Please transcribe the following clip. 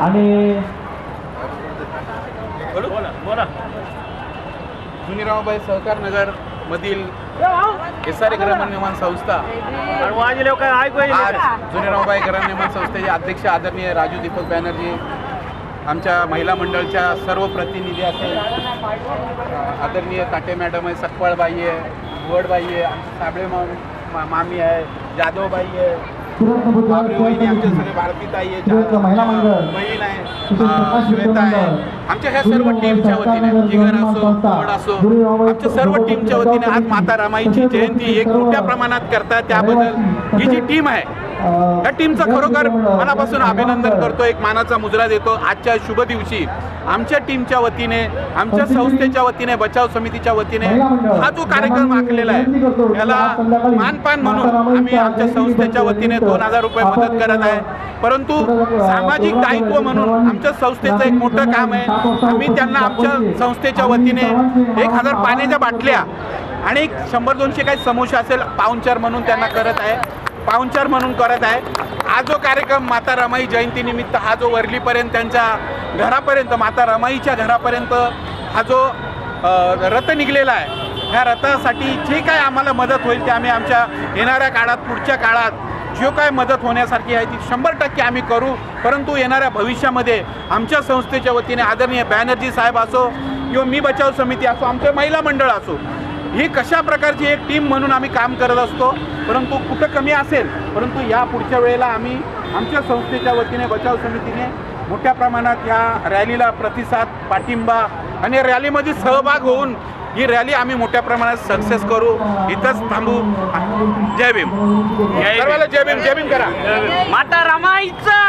आणि बोला बोला. सुनीरामबाई सहकार नगर मधील एस आर गृहनिर्माण संस्था. आणि वाजले काय? ऐकू येईल आज का? सुनीरामबाई गृहनिर्माण संस्थेचे अध्यक्ष आदरणीय राजू दीपक बॅनर्जी आमच्या महिला मंडळच्या सर्व प्रतिनिधी असेल आदरणीय ताटे मॅडम आहे सकपाळबाई आहे वडबाई आहे आमचे साबळे मामी आहे जाधवबाई आहे महिला मंडळ. आमच्या ह्या सर्व टीमच्या वतीने जिगर असो वड असो आमच्या सर्व टीमच्या वतीने आज माता रमाईची जयंती एक मोठ्या प्रमाणात करतात. त्याबद्दल ही जी टीम आहे त्या टीमचं खरोखर मनापासून अभिनंदन करतो एक मानाचा मुजरा देतो. आजच्या शुभ दिवशी आमच्या टीमच्या वतीने आमच्या संस्थेच्या वतीने बचाव समितीच्या वतीने हा जो कार्यक्रम आखलेला आहे याला मानपान म्हणून आम्ही आमच्या संस्थेच्या वतीने दोन हजार रुपये मदत करत आहे. परंतु सामाजिक दायित्व म्हणून आमच्या संस्थेचं एक मोठं काम आहे. आम्ही त्यांना आमच्या संस्थेच्या वतीने एक हजार पाण्याच्या बाटल्या आणि एक शंभर दोनशे काही समोसे असेल पाहुणचार म्हणून त्यांना करत आहे. पाहुणचार म्हणून करत आहे. हा जो कार्यक्रम माता रमाई जयंतीनिमित्त हा जो वरलीपर्यंत त्यांच्या घरापर्यंत माता रमाईच्या घरापर्यंत हा जो रथ निघलेला आहे ह्या रथासाठी जे काय आम्हाला मदत होईल ते आम्ही आमच्या येणाऱ्या काळात पुढच्या काळात जो काय मदत होण्यासारखी आहे ती शंभर टक्के आम्ही करू. परंतु येणाऱ्या भविष्यामध्ये आमच्या संस्थेच्या वतीने आदरणीय बॅनर्जी साहेब असो किंवा मी बचाव समिती असो आमचं महिला मंडळ असो ही कशा प्रकारची एक टीम म्हणून आम्ही काम करत असतो परंतु कुठं कमी असेल परंतु या पुढच्या वेळेला आम्ही आमच्या संस्थेच्या वतीने बचाव समितीने मोठ्या प्रमाणात या रॅलीला प्रतिसाद पाठिंबा आणि रॅलीमध्ये सहभाग होऊन ही रॅली आम्ही मोठ्या प्रमाणात सक्सेस करू. इथंच थांबू. जय भीम. जय भीम. जय भीम करा. माता रमाईचा!